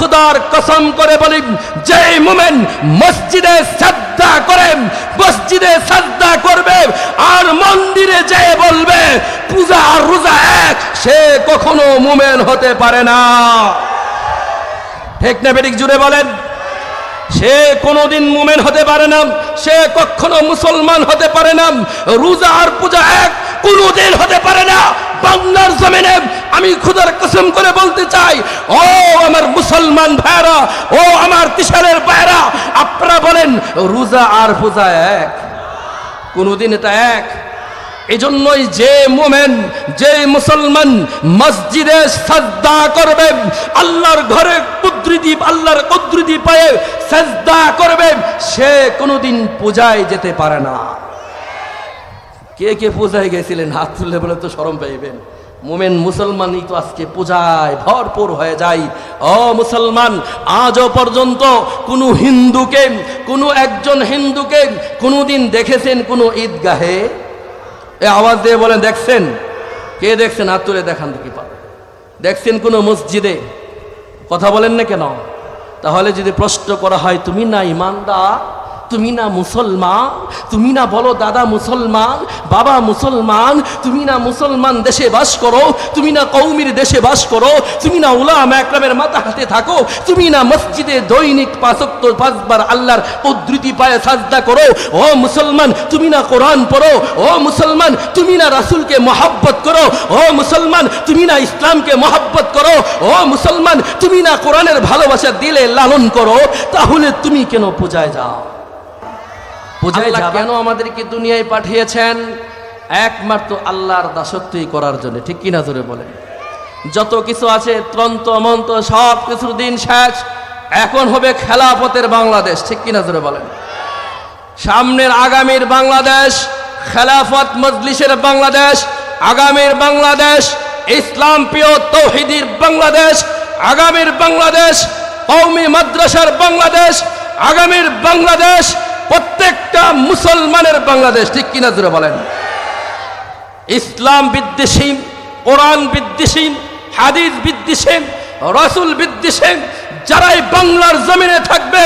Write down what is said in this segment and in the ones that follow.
খুদার কসম করে বলি যে মুমেন মসজিদে শ্রদ্ধা করে, মসজিদে শ্রদ্ধা করবে, আর মন্দিরে যেয়ে বলবে, পূজা আর রোজা এক, সে কখনো মুমেন হতে পারে না। ঠিক না বেরিক জুড়ে বলেন? সে কোনোদিন মুমেন হতে পারে না, সে কখনো মুসলমান হতে পারে না, রোজা আর পূজা এক কোনোদিন হতে পারে না। বাংলার জমিনে আমি খুদার কসম করে বলতে চাই, ও আমার মুসলমান ভাইরা ও আমার তিসারের ভাইরা আপনারা বলেন, রোজা আর পূজা এক, কোনোদিন এটা এক। এজন্যই যে মোমেন, যে মুসলমান মসজিদে শ্রদ্ধা করবে, আল্লাহর ঘরে কুদ্রিদি আল্লাহর কুদ্রিদি পায়ে শ্রদ্ধা করবে, সে কোনোদিন পূজায় যেতে পারে না। কে কে পূজায় গেছিলেন? হাত তুললে বলে তো সরম পাইবেন। মোমেন মুসলমানই তো আজকে পূজায় ভরপুর হয়ে যায়। অ মুসলমান, আজও পর্যন্ত কোনো হিন্দুকে, কোনো একজন হিন্দুকে কোনোদিন দেখেছেন কোনো ঈদগাহে? এ আওয়াজ দিয়ে বলেন, দেখছেন? কে দেখছেন? হাত তুলে দেখান দেখি পাবে দেখছেন কোনো মসজিদে? কথা বলেন না কেন? তাহলে যদি প্রশ্ন করা হয়, তুমি না ইমানদার? তুমি না মুসলমান তুমি না বলো দাদা মুসলমান বাবা মুসলমান তুমি না মুসলমান দেশে বাস করো তুমি না কৌমির দেশে বাস করো তুমি না উলাম একরামের মাথা হাতে থাকো তুমি না মসজিদে দৈনিক পাঁচক্ত পাঁচবার আল্লাহর উদ্ধৃতি পায়ে সাজদা করো ও মুসলমান তুমি না কোরআন পড়ো ও মুসলমান তুমি না রাসূলকে মহাব্বত করো ও মুসলমান তুমি না ইসলামকে মহাব্বত করো ও মুসলমান তুমি না কোরআনের ভালোবাসা দিলে লালন করো তাহলে তুমি কেন পূজায় যাও পূজায় কেন আমাদেরকে দুনিয়ায় পাঠিয়েছেন? একমাত্র আল্লাহর দাসত্বই করার জন্য। ঠিক কিনা জোরে বলেন? যত কিছু আছে তন্ত্র মন্ত্র সব কিছুর দিন শেষ। এখন হবে খেলাপথের বাংলাদেশ। ঠিক কিনা জোরে বলেন? সামনের আগামীর বাংলাদেশ খেলাফত মজলিসের বাংলাদেশ আগামীর বাংলাদেশ ইসলাম প্রিয় তৌহিদির বাংলাদেশ আগামীর বাংলাদেশ কৌমি মাদ্রাসার বাংলাদেশ আগামীর বাংলাদেশ প্রত্যেকটা মুসলমানের বাংলাদেশ, ঠিক কিনা জোরে বলেন। ইসলাম বিদ্বেষী কোরআন বিদ্বেষী হাদিস বিদ্বেষী রসুল বিদ্বেষী যারাই বাংলার জমিনে থাকবে,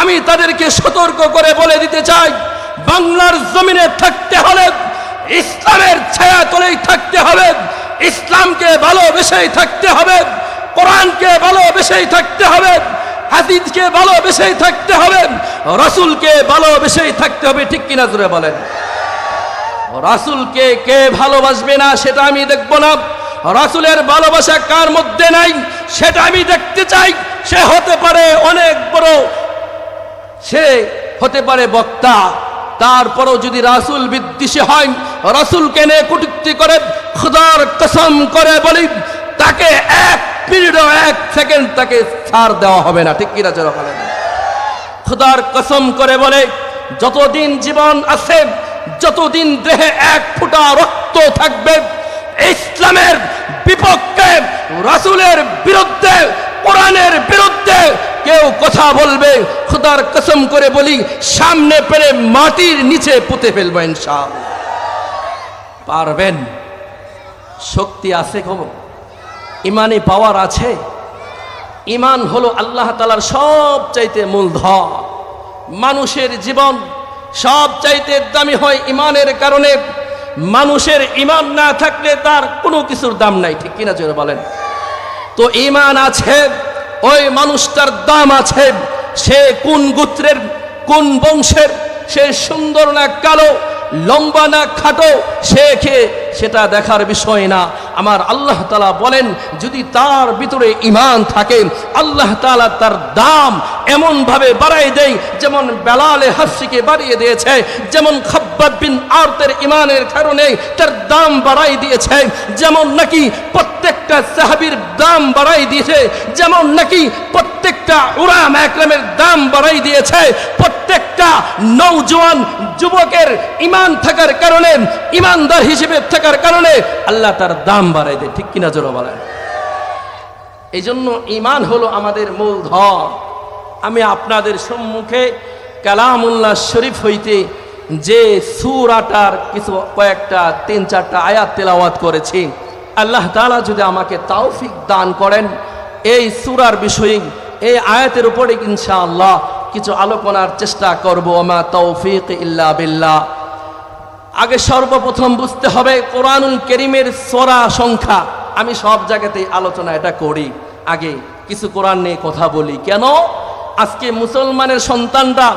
আমি তাদেরকে সতর্ক করে বলে দিতে চাই, বাংলার জমিনে থাকতে হলে, ইসলামের ছায়া তলেই থাকতে হবে, ইসলামকে ভালোবেসেই থাকতে হবে, কোরআনকে ভালোবেসেই থাকতে হবে হাদিসকে ভালোবেসেই থাকতে হবে, রাসুলকে ভালোবেসেই থাকতে হবে, ঠিক কিনা জুড়ে বলেন? রাসুলকে কে ভালোবাসবে না সেটা আমি দেখব না। রাসুলের ভালোবাসা কার মধ্যে নাই সেটা আমি দেখতে চাই। সে হতে পারে অনেক বড়, সে হতে পারে বক্তা। তারপরও যদি রাসুল বিদ্বেষী হয়, রাসুলকে নিয়ে কুটুক্তি করে, খুদার কসম করে বলি, তাকে এক মিনিট এক সেকেন্ড তাকে ছাড় দেওয়া হবে না। ঠিক কিনা চলো খুদার কসম করে বলে, যতদিন জীবন আছে, যতদিন দেহে এক ফুটা রক্ত থাকবে, ইসলামের বিপক্ষে, রাসুলের বিরুদ্ধে, কোরআনের বিরুদ্ধে কেউ কথা বলবে। খুদার কসম করে বলি, সামনে পেরে মাটির নিচে পুঁতে ফেলবেন ইনশাআল্লাহ। পারবেন? শক্তি আছে খবর ইমানি পাওয়ার আছে। ইমান হলো আল্লাহ তালার সব চাইতে মূলধন। মানুষের জীবন সব চাইতে দামি হয় ইমানের কারণে। মানুষের ইমান না থাকলে তার কোনো কিছুর দাম নাই, ঠিক কিনা জোরে বলেন? তো ইমান আছে, ওই মানুষটার দাম আছে। সে কোন গোত্রের, কোন বংশের? সে সুন্দর না কালো, লম্বা না খাটো, সে খে সেটা দেখার বিষয় না। আমার আল্লাহ তালা বলেন, যদি তার ভিতরে ইমান থাকে, আল্লাহ তালা তার দাম এমনভাবে বাড়াই দেয়, যেমন বেলালে হাসিকে বাড়িয়ে দিয়েছে, যেমন খাব্বাব বিন আর্তের ইমানের কারণে তার দাম বাড়াই দিয়েছে, যেমন নাকি প্রত্যেকটা সাহাবির দাম বাড়াই দিয়েছে, যেমন নাকি প্রত্যেকটা উরাম একরামের দাম বাড়াই দিয়েছে, প্রত্যেকটা নৌজওয়ান যুবকের ইমান থাকার কারণে ইমানদার হিসেবে থাকার কারণে আল্লাহ তার দাম বাড়াই দেয়। ঠিক কিনা জোর বলেন? এই জন্য ইমান হলো আমাদের মূলধন আমি আপনাদের সম্মুখে কালামুল্লাহ শরীফ হইতে যে সুরাটার কিছু কয়েকটা, তিন চারটা আয়াত তেলাওয়াত করেছি, আল্লাহ তালা যদি আমাকে তাওফিক দান করেন, এই সুরার বিষয়ে, এই আয়াতের উপরে ইনশাআল্লাহ কিছু আলোচনার চেষ্টা করব। আমা তৌফিক ইল্লা বিল্লাহ। আগে সর্বপ্রথম বুঝতে হবে কোরআনুল করিমের সোরা সংখ্যা। আমি সব জায়গাতেই আলোচনা এটা করি। আগে কিছু কোরআন নিয়ে কথা বলি। কেন? আজকে মুসলমানের সন্তানরা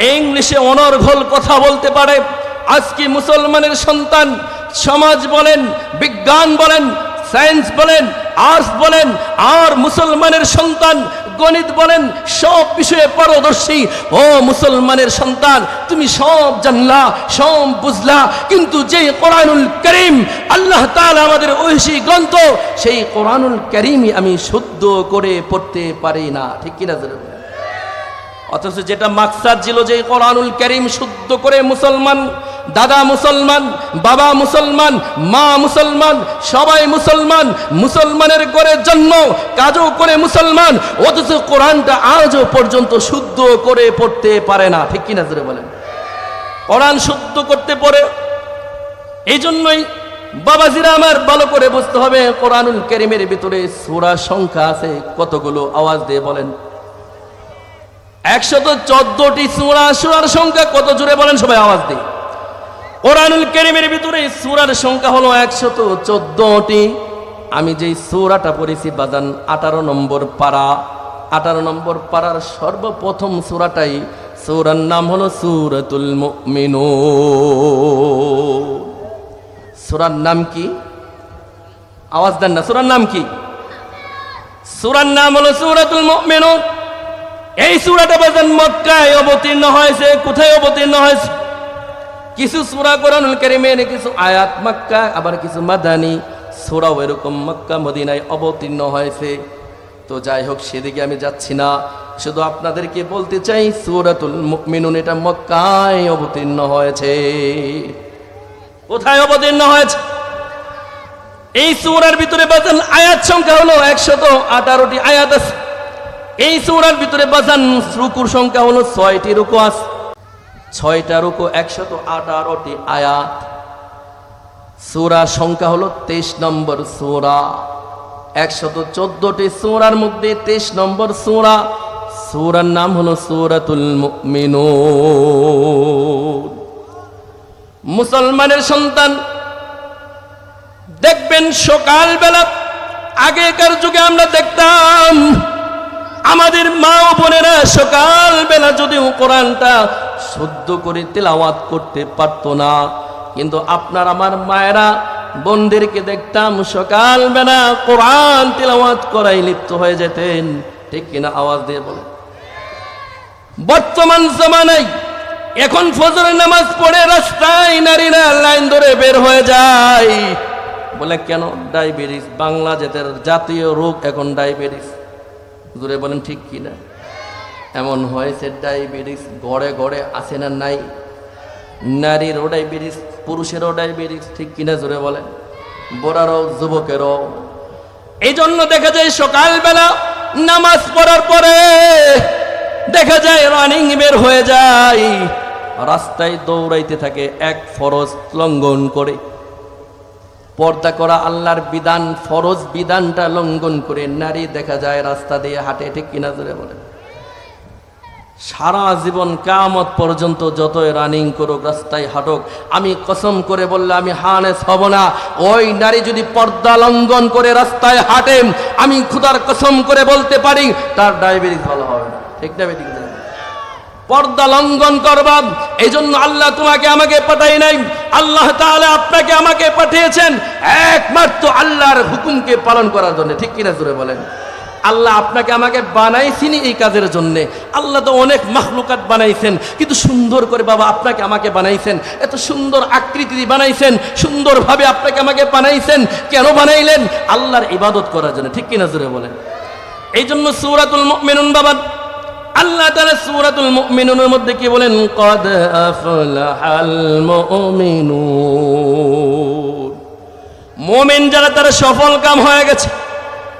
ইংলিশে অনর্ঘল কথা বলতে পারে। আজকে মুসলমানের সন্তান সমাজ বলেন, বিজ্ঞান বলেন, সায়েন্স বলেন, আর্টস বলেন, আর মুসলমানের সন্তান গণিত বলেন, সব বিষয়ে পারদর্শী। ও মুসলমানের সন্তান, তুমি সব জানলা, সব বুঝলা, কিন্তু যে কোরআনুল করিম আল্লাহ তাআলা আমাদের ঐশী গ্রন্থ, সেই কোরআনুল করিমই আমি শুদ্ধ করে পড়তে পারি না। ঠিক কিনা অথচ যেটা মাকসাদ ছিল যে কোরআনুল করিম শুদ্ধ করে মুসলমান দাদা মুসলমান, বাবা মুসলমান, মা মুসলমান, সবাই মুসলমান, মুসলমানের করে জন্ম, কাজও করে মুসলমান, অথচ কোরআনটা আজও পর্যন্ত শুদ্ধ করে পড়তে পারে না। ঠিক কিনা জোরে বলেন? কোরআন শুদ্ধ করতে পারে এই জন্যই বাবাজিরা আমার ভালো করে বুঝতে হবে, কোরআনুল করিমের ভিতরে সূরা সংখ্যা আছে, কতগুলো আওয়াজ দিয়ে বলেন। একশত চোদ্দটি সুরা, সুরার সংখ্যা কত জুড়ে বলেন সবাই আওয়াজ দিই কোরআনুল কেরিমের ভিতরে সুরার সংখ্যা হলো একশত চোদ্দটি। আমি যেই সুরাটা পড়েছি বাজান আঠারো নম্বর পাড়া আঠারো নম্বর পাড়ার সর্বপ্রথম সুরাটাই সুরার নাম হলো সুরাতুল মুমিনু সুরার নাম কি? আওয়াজ দেন না, সুরার নাম কি? সুরার নাম হলো সুরাতুল মুমিনুন। এই সুরাটা বাজান মক্কায় অবতীর্ণ হয়েছে, কোথায় অবতীর্ণ হয়েছে? কিছু সুরা কোরআনুল কারিমের কিছু আয়াত মক্কা, আবার কিছু মাদানি সুরাও এরকম মক্কা, মদিনায় অবতীর্ণ হয়েছে। তো যাই হোক, সেদিকে আমি যাচ্ছি না। শুধু আপনাদেরকে বলতে চাই, সুরাতুল মুমিনুন এটা মক্কায় অবতীর্ণ হয়েছে। কোথায় অবতীর্ণ হয়েছে? এই সুরার ভিতরে বাজান আয়াত সংখ্যা হলো একশত আঠারোটি আয়াত আছে। এই সূরার ভিতরে বাজান রুকুর সংখ্যা হলো ছয়টি রুকু আছে। ছয়টা রুকু, একশত আঠারোটি আয়াত। সূরা সংখ্যা হলো তেইশ নম্বর সূরা। একশত চোদ্দটি সূরার মধ্যে তেইশ নম্বর সূরা। সূরার নাম হলো সূরাতুল মুমিনুন। মুসলমানের সন্তান, দেখবেন সকালবেলা, আগেকার যুগে আমরা দেখতাম, আমাদের মা ও বোনেরা সকাল বেলা যদিও কোরআনটা শুদ্ধ করে তেলাওয়াত করতে পারত না। কিন্তু আপনার আমার মায়েরা বোনদেরকে দেখতাম সকাল বেলা কোরআন তেলাওয়াত করাই লিপ্ত হয়ে যেতেন। ঠিক কিনা আওয়াজ দিয়ে বলে। বর্তমান জামানায় এখন ফজরের নামাজ পড়ে রাস্তায় নারীরা লাইন ধরে বের হয়ে যায়। বলে কেন? ডায়াবেটিস, বাংলাদেশের জাতীয় রোগ এখন ডায়াবেটিস। দূরে বলেন ঠিক কি না এমন হয়েছে ডায়াবেটিস গড়ে গড়ে আছে না, নাই। নারীরও ডায়াবেটিস, পুরুষেরও ডায়াবেটিস, ঠিক কিনা জোরে বলেন? বড়ারও, যুবকেরও। এই জন্য দেখা যায় সকালবেলা নামাজ পড়ার পরে দেখা যায় রানিং বের হয়ে যায়, রাস্তায় দৌড়াইতে থাকে, এক ফরজ লঙ্ঘন করে। পর্দা করা আল্লাহর বিধান, ফরজ বিধানটা লঙ্ঘন করে নারী দেখা যায় রাস্তা দিয়ে হাঁটে, ঠিক কিনা জোরে বলে সারা জীবন কামত পর্যন্ত যতই রানিং করুক, রাস্তায় হাঁটুক, আমি কসম করে বললে আমি হানেস হব না। ওই নারী যদি পর্দা লঙ্ঘন করে রাস্তায় হাঁটেন আমি খুদার কসম করে বলতে পারি, তার ডায়াবেটিস ভালো হবে না। ঠিক না বেটি পর্দা লঙ্ঘন করবাম এই জন্য আল্লাহ তোমাকে আমাকে পাঠাই নাই। আল্লাহ তাহলে আপনাকে আমাকে পাঠিয়েছেন। একমাত্র আল্লাহর হুকুমকে পালন করার জন্য। ঠিক কিনা জুড়ে বলেন? আল্লাহ আপনাকে আমাকে বানাইছিনি এই কাজের জন্য। আল্লাহ তো অনেক মাহলুকাত বানাইছেন, কিন্তু সুন্দর করে বাবা আপনাকে আমাকে বানাইছেন। এত সুন্দর আকৃতি বানাইছেন, সুন্দরভাবে আপনাকে আমাকে বানাইছেন। কেন বানাইলেন? আল্লাহর ইবাদত করার জন্য। ঠিক কিনা জুড়ে বলেন। এই জন্য সুরাতুল মেনুন বাবা, আল্লাহ তাআলা সূরাতুল মুমিনুনের মধ্যে কি বলেন? কদ মুমিনুন। মুমিন যারা তারা সফল কাম হয়ে গেছে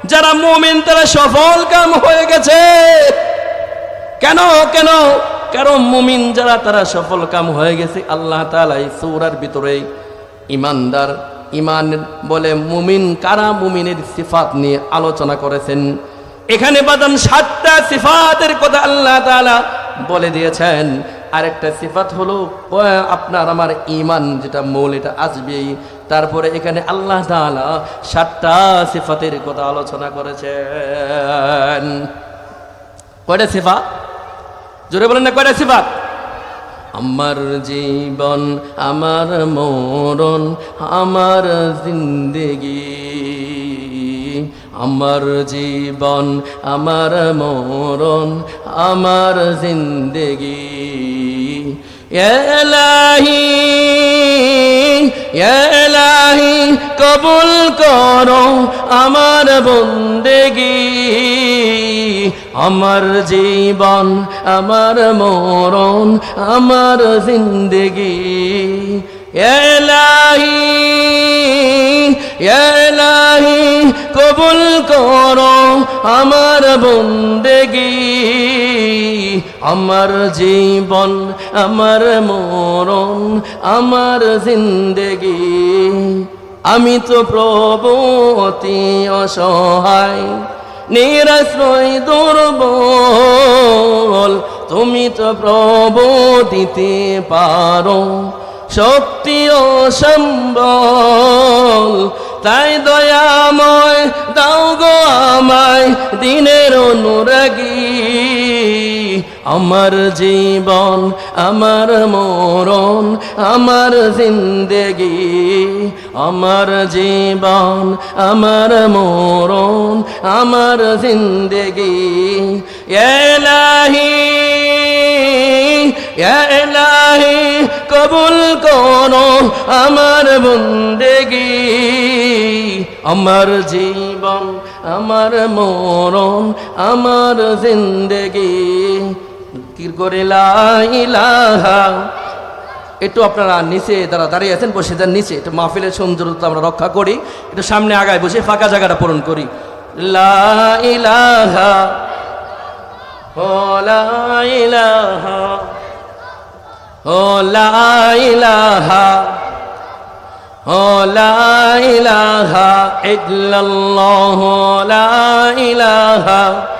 যারা মুমিন, তারা সফল কাম হয়ে গেছে। কেন কেন? কারণ মুমিন যারা, তারা সফল কাম হয়ে গেছে। আল্লাহ এই সূরার ভিতরে ইমানদার ইমান বলে মুমিন কারা? মুমিনের সিফাত নিয়ে আলোচনা করেছেন। এখানে বাদান সাতটা সিফাতের কথা আল্লাহ তাআলা বলে দিয়েছেন। আরেকটা সিফাত হলো আপনার আমার ইমান যেটা মূল এটা আসবেই। তারপরে এখানে আল্লাহ তাআলা সাতটা সিফাতের কথা আলোচনা করেছেন। কয়টা সিফাত? জোরে বলেন না, কয়টা সিফাত? আমার জীবন, আমার মরণ, আমার জিন্দেগি, আমার জীবন, আমার মরণ, আমার জিন্দেগি। এলাহি কবুল করো আমার বন্দেগি। আমার জীবন, আমার মরণ, আমার জিন্দেগি। এলাহি এলাহি, কবুল করো আমার বন্দেগি। আমার জীবন, আমার মরণ, আমার জিন্দেগি। আমি তো প্রবতী অসহায় নিরাশ্রয় দুর্বল। তুমি তো প্রভু পারো, শক্তি ও তাই দয়াময় দাও গো আমায় দিনের অনুরাগী। আমার জীবন, আমার মরণ, আমার জিন্দেগি, আমার জীবন, আমার মরণ, আমার জিন্দেগি। এলাহি এলাহি, কবুল করো আমার বন্দেগি। আমার জীবন, আমার মরণ, আমার জিন্দেগি। কি করে একটু আপনারা নিচে তারা দাঁড়িয়ে আছেন, বসে যান নিচে। একটু মাহফিলের সৌন্দর্যতা আমরা রক্ষা করি। একটু সামনে আগায় বসে ফাঁকা জায়গাটা পূরণ করি। লা ইলাহা। লা লা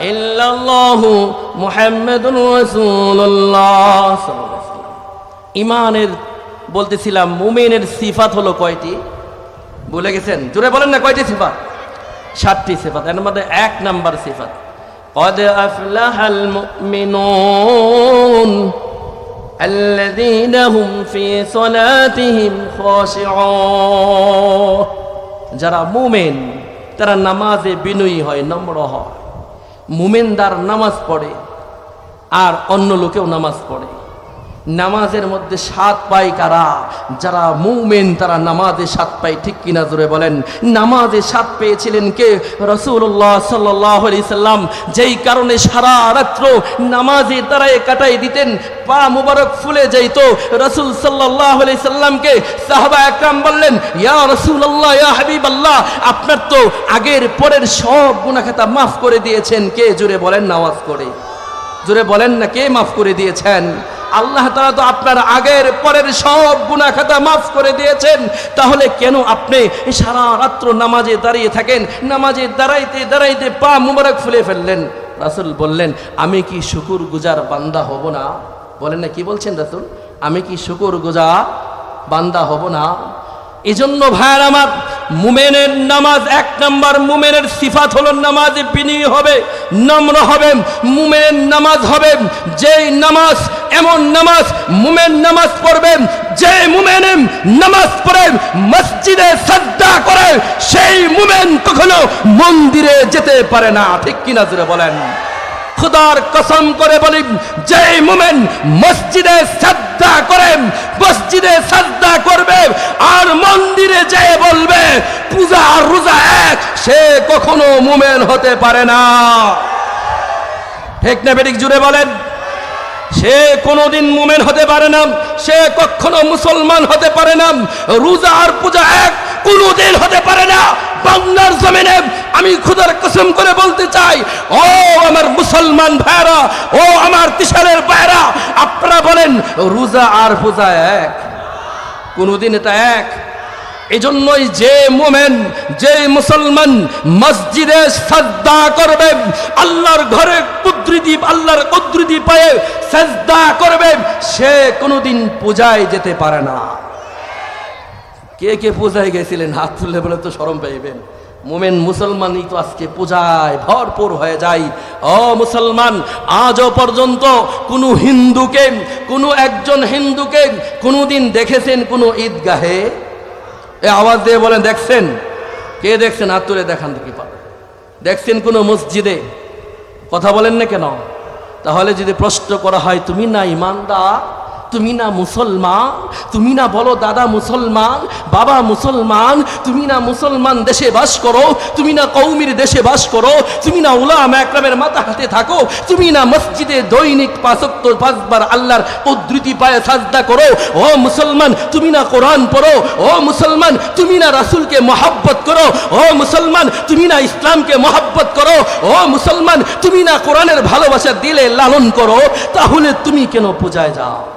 إلا الله محمد رسول الله صلى الله عليه وسلم ইমানের বলতেছিলাম মুমিনের সিফাত হলো কয়টি বলে গেছেন জোরে বলেন না কয়টি সিফাত সাতটি সিফাত এর মধ্যে এক নাম্বার সিফাত قد أفلح المؤمنون الذين هم في صلاتهم خاشعون যারা মুমেন তারা নামাজে বিনয়ী হয় নম্র হয় মুমেনদার নামাজ পড়ে আর অন্য লোকেও নামাজ পড়ে। নামাজের মধ্যে সাত পাই কারা? যারা মুমেন, তারা নামাজে সাত পাই ঠিক কিনা জোরে বলেন? নামাজে সাত পেয়েছিলেন কে? রসুল্লাহ সাল্লাহ সাল্লাম। যেই কারণে সারা রাত্র নামাজে তারাই কাটাই দিতেন, পা মুবারক ফুলে যাইত। রসুল সাল্লাহ সাল্লামকে সাহাবা একরাম বললেন, ইয়া রসুল্লাহ ইয়া হাবিব আল্লাহ আপনার তো আগের পরের সব গুণাখাতা মাফ করে দিয়েছেন। কে জুড়ে বলেন? নামাজ করে জোরে বলেন না, কে মাফ করে দিয়েছেন? আল্লাহ তালা তো আপনার আগের, পরের সব গুণা খাতা মাফ করে দিয়েছেন। তাহলে কেন আপনি সারা রাত্র নামাজে দাঁড়িয়ে থাকেন? নামাজে দাঁড়াইতে দাঁড়াইতে পা মুবারক ফুলে ফেললেন। রাসুল বললেন, আমি কি শুকুর গুজার বান্দা হব না? বলেন না, কি বলছেন রাসুল? আমি কি শুকুর গুজার বান্দা হব না? এজন্য ভাইয়ার আমার মুমেনের নামাজ, এক নম্বর মুমেনের সিফাত হলো নামাজ বিনয়ী হবে, নম্র হবে, মুমেনের নামাজ হবে। যেই নামাজ এমন নামাজ মুমেন নামাজ পড়বেন যে মুমেন নামাজ পড়ে মসজিদে শ্রদ্ধা করে, সেই মুমেন কখনো মন্দিরে যেতে পারে না। ঠিক কিনা জুড়ে বলেন? খুদার কসম করে বলি যে মুমেন মসজিদে শ্রদ্ধা করে, মসজিদে শ্রদ্ধা করবে আর মন্দিরে যেয়ে বলবে, পূজা আর রোজা এক, সে কখনো মুমেন হতে পারে না। ঠিক না জুড়ে বলেন? সে কোনোদিন মুমেন হতে পারে না, সে কখনো মুসলমান হতে পারে না, রোজা আর পূজা এক, কোনোদিন হতে পারে না। বাংলার জমিনে আমি খুদার কসম করে বলতে চাই, ও আমার মুসলমান ভাইরা ও আমার কিশোরের ভাইরা আপনারা বলেন, রোজা আর পূজা এক, কোনোদিন এটা এক। এজন্যই যে মোমেন, যে মুসলমান মসজিদে শ্রদ্ধা করবে, আল্লাহর ঘরে কুদৃতি আল্লাহর কুদৃতি পায়ে শ্রদ্ধা করবে, সে কোনোদিন পূজায় যেতে পারে না। কে কে পূজায় গেছিলেন? হাত তুললে বলে তো সরম পাইবেন। মোমেন মুসলমানই তো আজকে পূজায় ভরপুর হয়ে যায়। অ মুসলমান, আজও পর্যন্ত কোনো হিন্দুকে, কোনো একজন হিন্দুকে কোনোদিন দেখেছেন কোনো ঈদগাহে? এ আওয়াজ দিয়ে বলেন, দেখছেন? কে দেখছেন? হাত তুলে দেখান দেখি পাবে। দেখছেন কোনো মসজিদে? কথা বলেন না কেন? তাহলে যদি প্রশ্ন করা হয়, তুমি না ইমানদার? তুমি না মুসলমান তুমি না বলো দাদা মুসলমান বাবা মুসলমান তুমি না মুসলমান দেশে বাস করো তুমি না কৌমির দেশে বাস করো তুমি না উলাম একরামের মাথা হাতে থাকো তুমি না মসজিদে দৈনিক পাঁচক্ত পাঁচবার আল্লাহর উদ্ধৃতি পায়ে সাজদা করো ও মুসলমান তুমি না কোরআন পড়ো ও মুসলমান তুমি না রাসূলকে মহাব্বত করো ও মুসলমান তুমি না ইসলামকে মহাব্বত করো ও মুসলমান তুমি না কোরআনের ভালোবাসা দিলে লালন করো তাহলে তুমি কেন পূজায় যাও